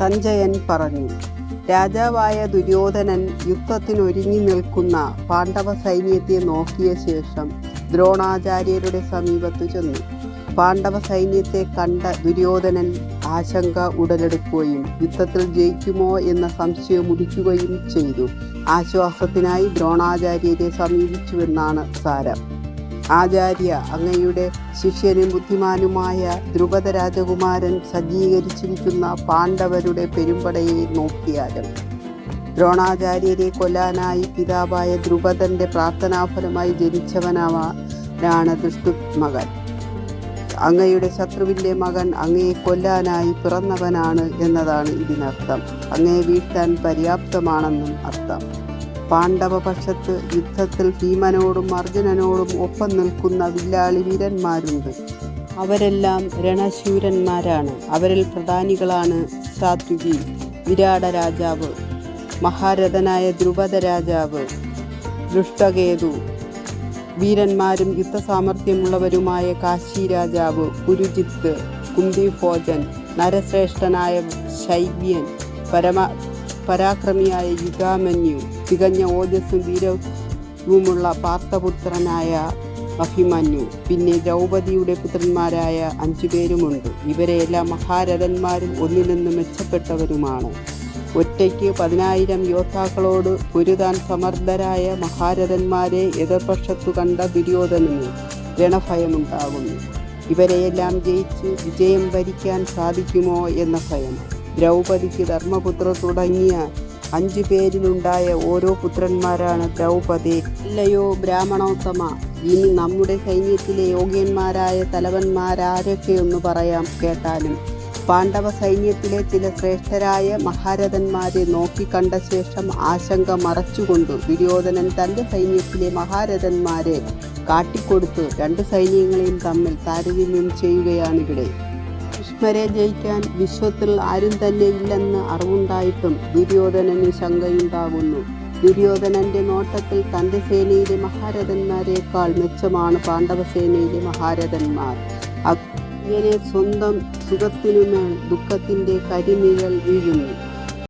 സഞ്ജയൻ പറഞ്ഞു. രാജാവായ ദുര്യോധനൻ യുദ്ധത്തിനൊരുങ്ങി നിൽക്കുന്ന പാണ്ഡവ സൈന്യത്തെ നോക്കിയ ശേഷം ദ്രോണാചാര്യരുടെ സമീപത്തു ചെന്നു. പാണ്ഡവ സൈന്യത്തെ കണ്ട ദുര്യോധനൻ ആശങ്ക ഉടലെടുക്കുകയും യുദ്ധത്തിൽ ജയിക്കുമോ എന്ന സംശയം ഉദിക്കുകയും ചെയ്തു. ആശ്വാസത്തിനായി ദ്രോണാചാര്യരെ സമീപിച്ചുവെന്നാണ് സാരം. ആചാര്യ അങ്ങയുടെ ശിഷ്യനും ബുദ്ധിമാനുമായ ദ്രുപദ രാജകുമാരൻ സജ്ജീകരിച്ചിരിക്കുന്ന പാണ്ഡവരുടെ പെരുമ്പടയെ നോക്കിയാലും ദ്രോണാചാര്യരെ കൊല്ലാനായി പിതാവായ ദ്രുപദന്റെ പ്രാർത്ഥനാഫലമായി ജനിച്ചവനാണ് ദൃഷ്ടുമകൻ. അങ്ങയുടെ ശത്രുവിന്റെ മകൻ അങ്ങയെ കൊല്ലാനായി പിറന്നവനാണ് എന്നതാണ് ഇതിനർത്ഥം. അങ്ങയെ വീഴ്ത്താൻ പര്യാപ്തമാണെന്നും അർത്ഥം. പാണ്ഡവ പക്ഷത്ത് യുദ്ധത്തിൽ ഭീമനോടും അർജുനനോടും ഒപ്പം നിൽക്കുന്ന വില്ലാളി വീരന്മാരുണ്ട്. അവരെല്ലാം രണശൂരന്മാരാണ്. അവരിൽ പ്രധാനികളാണ് സാത്വികി വിരാട രാജാവ് മഹാരഥനായ ദ്രുപദ രാജാവ് ദൃഷ്ടകേതു. വീരന്മാരും യുദ്ധസാമർഥ്യമുള്ളവരുമായ കാശി രാജാവ് കുരുജിത്ത് കുന്തിഭോജൻ നരശ്രേഷ്ഠനായ ശൈവ്യൻ പരമ പരാക്രമിയായ യുഗാമന്യു തികഞ്ഞ ഓജസ്സും വീരവുമുള്ള പാർത്ഥപുത്രനായ അഭിമന്യു. പിന്നെ ദ്രൗപദിയുടെ പുത്രന്മാരായ അഞ്ചുപേരുമുണ്ട് ഇവരെല്ലാം മഹാരഥന്മാരും ഒന്നിൽ നിന്ന് മെച്ചപ്പെട്ടവരുമാണ്. ഒറ്റയ്ക്ക് പതിനായിരം യോദ്ധാക്കളോട് പൊരുതാൻ സമർത്ഥരായ മഹാരഥന്മാരെ എതിർപക്ഷത്തു കണ്ട ദുര്യോധനന് രണഭയമുണ്ടാകുന്നു. ഇവരെയെല്ലാം ജയിച്ച് വിജയം ഭരിക്കാൻ സാധിക്കുമോ എന്ന ഭയം. ദ്രൗപദിക്ക് ധർമ്മപുത്ര തുടങ്ങിയ അഞ്ചു പേരിലുണ്ടായ ഓരോ പുത്രന്മാരാണ് ദ്രൗപദി. അല്ലയോ ബ്രാഹ്മണോത്തമ? ഇനി നമ്മുടെ സൈന്യത്തിലെ യോഗ്യന്മാരായ തലവന്മാരാരൊക്കെയൊന്ന് പറയാം കേട്ടാലും. പാണ്ഡവ സൈന്യത്തിലെ ചില ശ്രേഷ്ഠരായ മഹാരഥന്മാരെ നോക്കിക്കണ്ട ശേഷം ആശങ്ക മറച്ചുകൊണ്ട് ദുര്യോധനൻ തന്റെ സൈന്യത്തിലെ മഹാരഥന്മാരെ കാട്ടിക്കൊടുത്ത് രണ്ട് സൈന്യങ്ങളെയും തമ്മിൽ താരതമ്യം ചെയ്യുകയാണിവിടെ. ഭീഷ്മരെ ജയിക്കാൻ വിശ്വത്തിൽ ആരും തന്നെ ഇല്ലെന്ന് അറിവുണ്ടായിട്ടും ദുര്യോധനന് ശങ്കയുണ്ടാകുന്നു. ദുര്യോധനന്റെ നോട്ടത്തിൽ തന്റെ സേനയിലെ മഹാരഥന്മാരെക്കാൾ മെച്ചമാണ് പാണ്ഡവ സേനയിലെ മഹാരഥന്മാർ. ഇങ്ങനെ സ്വന്തം സുഖത്തിനുമേൽ ദുഃഖത്തിന്റെ കരിനിഴൽ വീഴുന്നു.